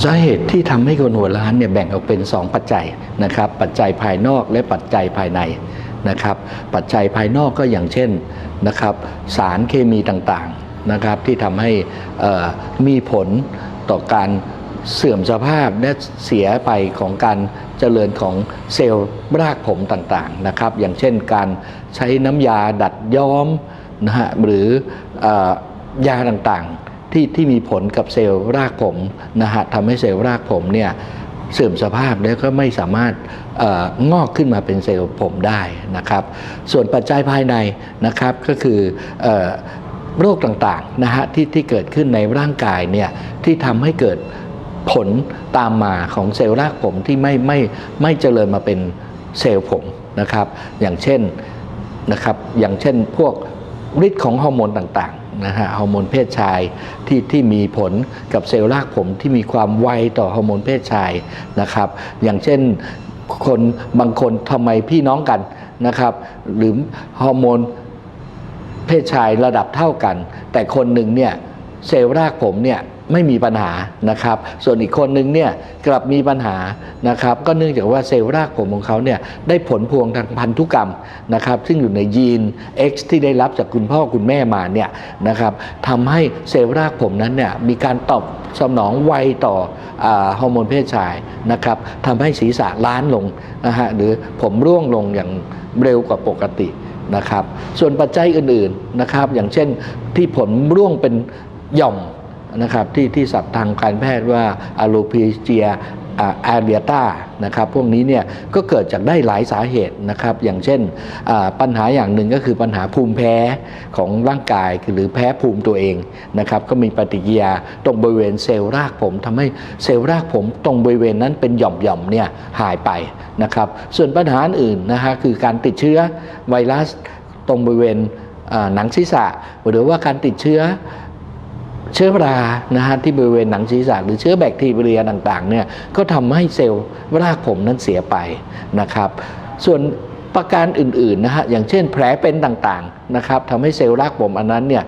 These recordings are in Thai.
สาเหตุที่ทำให้คนหัวล้านเนี่ยแบ่งออกเป็น 2 ปัจจัยนะครับ ปัจจัยภายนอกและปัจจัยภายในนะครับ ปัจจัยภายนอกก็อย่างเช่นนะครับสารเคมีต่างๆนะครับที่ทำให้มีผลต่อการเสื่อมสภาพและเสียไปของการเจริญของเซลล์รากผมต่างๆนะครับ อย่างเช่นการใช้น้ำยาดัดย้อมนะฮะหรือออยาต่างๆ ที่ที่มีผลกับเซลล์รากผมนะฮะทำให้เซลล์รากผมเนี่ยเสื่อมสภาพแล้วก็ไม่สามารถเอองอกขึ้นมาเป็นเซลล์ผมได้นะครับ ส่วนปัจจัยภายในนะครับก็คือเออโรคต่างๆนะฮะที่ที่เกิดขึ้นในร่างกายเนี่ยที่ทำให้เกิดผลตามมาของเซลล์รากผมที่ไม่ไม่ไม่เจริญมาเป็นเซลล์ผมนะครับ อย่างเช่นนะครับอย่างเช่นพวกฤทธิ์ของฮอร์โมนต่างๆ นะฮะฮอร์โมนเพศชายที่ที่มีผลกับเซลล์รากผมที่มีความไวต่อฮอร์โมนเพศชายนะครับ อย่างเช่นคนบางคนทำไมพี่น้องกันนะครับ หรือฮอร์โมนเพศชายระดับเท่ากัน แต่คนหนึ่งเนี่ยเซลล์รากผมเนี่ย ไม่มีปัญหานะครับ ส่วนอีกคนหนึ่งเนี่ยกลับมีปัญหานะครับ ก็เนื่องจากว่าเซลล์รากผมของเขาเนี่ยได้ผลพวงทางพันธุกรรมนะครับ ซึ่งอยู่ในยีน X ที่ได้รับจากคุณพ่อคุณแม่มาเนี่ยนะครับทำให้เซลล์รากผมนั้นเนี่ยมีการตอบสนองไวต่ออฮอร์โมนเพศชายนะครับทำให้ศีรษะล้านลงนะฮะหรือผมร่วงลงอย่างเร็วกว่าปกตินะครับ ส่วนปัจจัยอื่นๆนะครับ อย่างเช่นที่ผลร่วงเป็นหย่อม นะครับที่ที่ศัพท์ทางการแพทย์ว่าอะโลพีเจียอาเรียตานะครับพวกนี้เนี่ยก็เกิดจากได้หลายสาเหตุนะครับอย่างเช่นปัญหาอย่างหนึ่งก็คือปัญหาภูมิแพ้ของร่างกายหรือแพ้ภูมิตัวเองนะครับก็มีปฏิกิริยาตรงบริเวณเซลล์รากผมทำให้เซลล์รากผมตรงบริเวณนั้นเป็นหย่อมๆเนี่ยหายไปนะครับส่วนปัญหาอื่นนะฮะคือการติดเชื้อไวรัสตรงบริเวณหนังศีรษะ หรือว่าการติดเชื้อ เชื้อรานะฮะที่บริเวณหนังศีรษะหรือเชื้อแบคทีเรียต่างๆเนี่ยก็ทำให้เซลล์รากผมนั้นเสียไปนะครับ ส่วนประการอื่นๆนะฮะอย่างเช่นแผลเป็นต่างๆนะครับทำให้เซลล์รากผมอันนั้นเนี่ย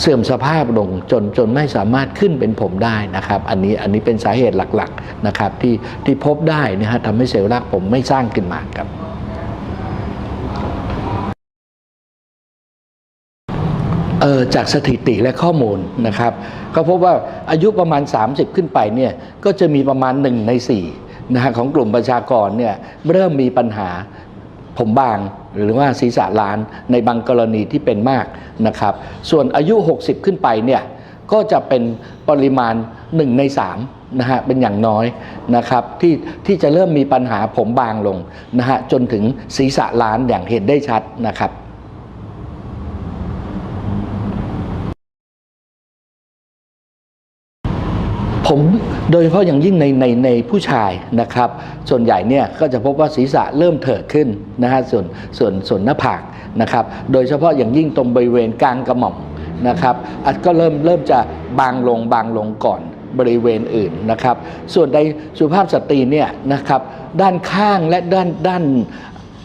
เสื่อมสภาพลงจนจนไม่สามารถขึ้นเป็นผมได้นะครับ อันนี้อันนี้เป็นสาเหตุหลักๆนะครับที่ที่พบได้นะฮะทำให้เซลล์รากผมไม่สร้างขึ้นมาครับ จากสถิติและข้อมูลนะครับ ก็พบว่าอายุประมาณ 30 ขึ้นไปเนี่ยก็จะมีประมาณ 1 ใน4นะฮะของกลุ่มประชากรเนี่ยเริ่มมีปัญหาผมบางหรือว่าศีรษะล้านในบางกรณีที่เป็นมากนะครับ ส่วนอายุ 60 ขึ้นไปเนี่ยก็จะเป็นปริมาณ 1 ใน3นะฮะเป็นอย่างน้อยนะครับที่ที่จะเริ่มมีปัญหาผมบางลงนะฮะจนถึงศีรษะล้านอย่างเห็นได้ชัดนะครับ ผมโดยเฉพาะอย่างยิ่งในในในผู้ชายนะครับ ส่วนใหญ่เนี่ยก็จะพบว่าศีรษะเริ่มเถิดขึ้นนะฮะส่วนส่วนส่วนหน้าผากนะครับโดยเฉพาะอย่างยิ่งตรงบริเวณกลางกระหม่อมนะครับอันก็เริ่มเริ่มจะบางลงบางลงก่อนบริเวณอื่นนะครับ ส่วนในสุภาพสตรีเนี่ยนะครับด้านข้างและด้านด้าน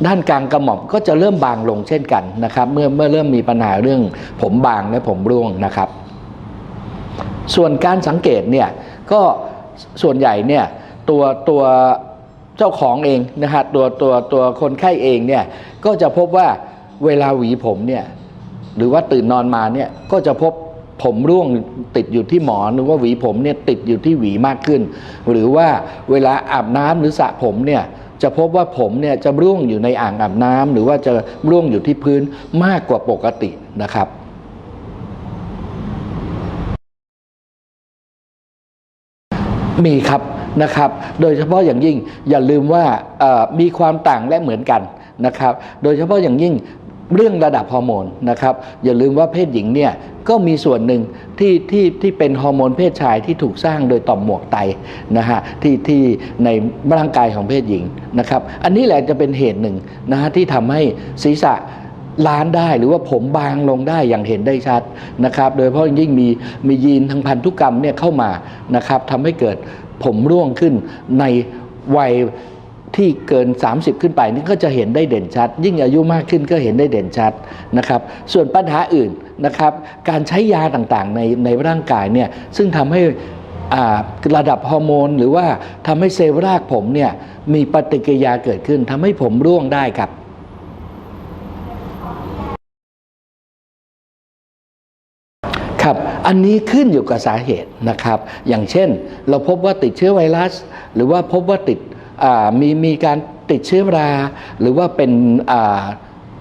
ด้านกลางกระหม่อมก็จะเริ่มบางลงเช่นกันนะครับเมื่อเมื่อเริ่มมีปัญหาเรื่องผมบางและผมร่วงนะครับ ส่วนการสังเกตเนี่ย ก็ส่วนใหญ่เนี่ยตัวตัวเจ้าของเองนะฮะตัวตัวตัวคนไข้เองเนี่ยก็จะพบว่าเวลาหวีผมเนี่ยหรือว่าตื่นนอนมาเนี่ยก็จะพบผมร่วงติดอยู่ที่หมอนหรือว่าหวีผมเนี่ยติดอยู่ที่หวีมากขึ้น หรือว่าเวลาอาบน้ำหรือสระผมเนี่ยจะพบว่าผมเนี่ยจะร่วงอยู่ในอ่างอาบน้ำหรือว่าจะร่วงอยู่ที่พื้นมากกว่าปกตินะครับ มีครับนะครับ โดยเฉพาะอย่างยิ่งอย่าลืมว่ามีความต่างและเหมือนกันนะครับ โดยเฉพาะอย่างยิ่งเรื่องระดับฮอร์โมนนะครับ อย่าลืมว่าเพศหญิงเนี่ยก็มีส่วนหนึ่งที่ที่ที่เป็นฮอร์โมนเพศชายที่ถูกสร้างโดยต่อมหมวกไตนะฮะที่ที่ในร่างกายของเพศหญิงนะครับ อันนี้แหละจะเป็นเหตุหนึ่งนะฮะที่ทำให้ศีรษะ ล้านได้หรือว่าผมบางลงได้อย่างเห็นได้ชัดนะครับ โดยเฉพาะยิ่งมีมียีนทางพันธุกรรมเนี่ยเข้ามานะครับทำให้เกิดผมร่วงขึ้นในวัยที่เกิน 30 ขึ้นไปนี่ก็จะเห็นได้เด่นชัด ยิ่งอายุมากขึ้นก็เห็นได้เด่นชัดนะครับ ส่วนปัญหาอื่นนะครับ การใช้ยาต่างๆในในร่างกายเนี่ยซึ่งทำให้อ่าระดับฮอร์โมน หรือว่าทำให้เซลล์รากผมเนี่ยมีปฏิกิริยาเกิดขึ้นทำให้ผมร่วงได้ครับ ครับ อันนี้ขึ้นอยู่กับสาเหตุนะครับ อย่างเช่น เราพบว่าติดเชื้อไวรัส หรือว่าพบว่าติดมีมีการติดเชื้อรา หรือว่าเป็น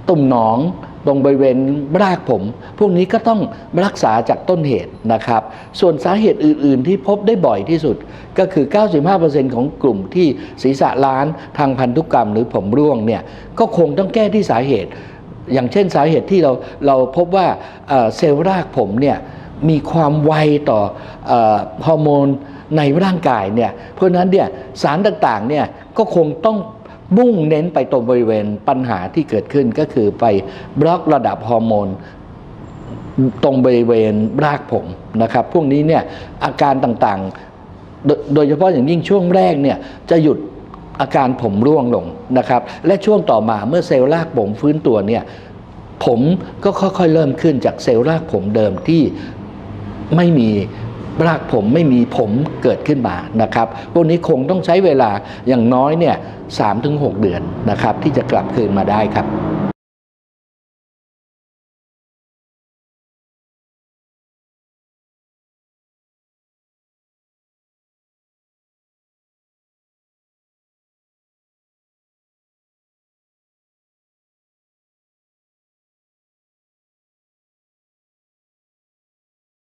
ตุ่มหนองตรงบริเวณรากผม พวกนี้ก็ต้องรักษาจากต้นเหตุนะครับ ส่วนสาเหตุอื่น ๆ ที่พบได้บ่อยที่สุดก็คือ 95%ของกลุ่มที่ศีรษะล้านทางพันธุกรรมหรือผมร่วงเนี่ยก็คงต้องแก้ที่สาเหตุ อย่างเช่นสาเหตุที่เราเราพบว่าเซลล์รากผมเนี่ย มีความไวต่ออฮอร์โมนในร่างกายเนี่ยเพราะนั้นเนี่ยสารต่างๆเนี่ยก็คงต้องมุ่งเน้นไปตรงบริเวณปัญหาที่เกิดขึ้นก็คือไปบล็อกระดับฮอร์โมนตรงบริเวณรากผมนะครับ พวกนี้เนี่ยอาการต่างๆ โดโดยเฉพาะอย่างยิ่งช่วงแรกเนี่ยจะหยุดอาการผมร่วงลงนะครับ และช่วงต่อมาเมื่อเซลล์รากผมฟื้นตัวเนี่ยผมก็ค่อยๆเริ่มขึ้นจากเซลล์รากผมเดิมที่ ไม่มีรากผมไม่มีผมเกิดขึ้นมานะครับพวกนี้คงต้องใช้เวลาอย่างน้อยเนี่ยสามถึงหกเดือนนะครับ ที่จะกลับคืนมาได้ครับ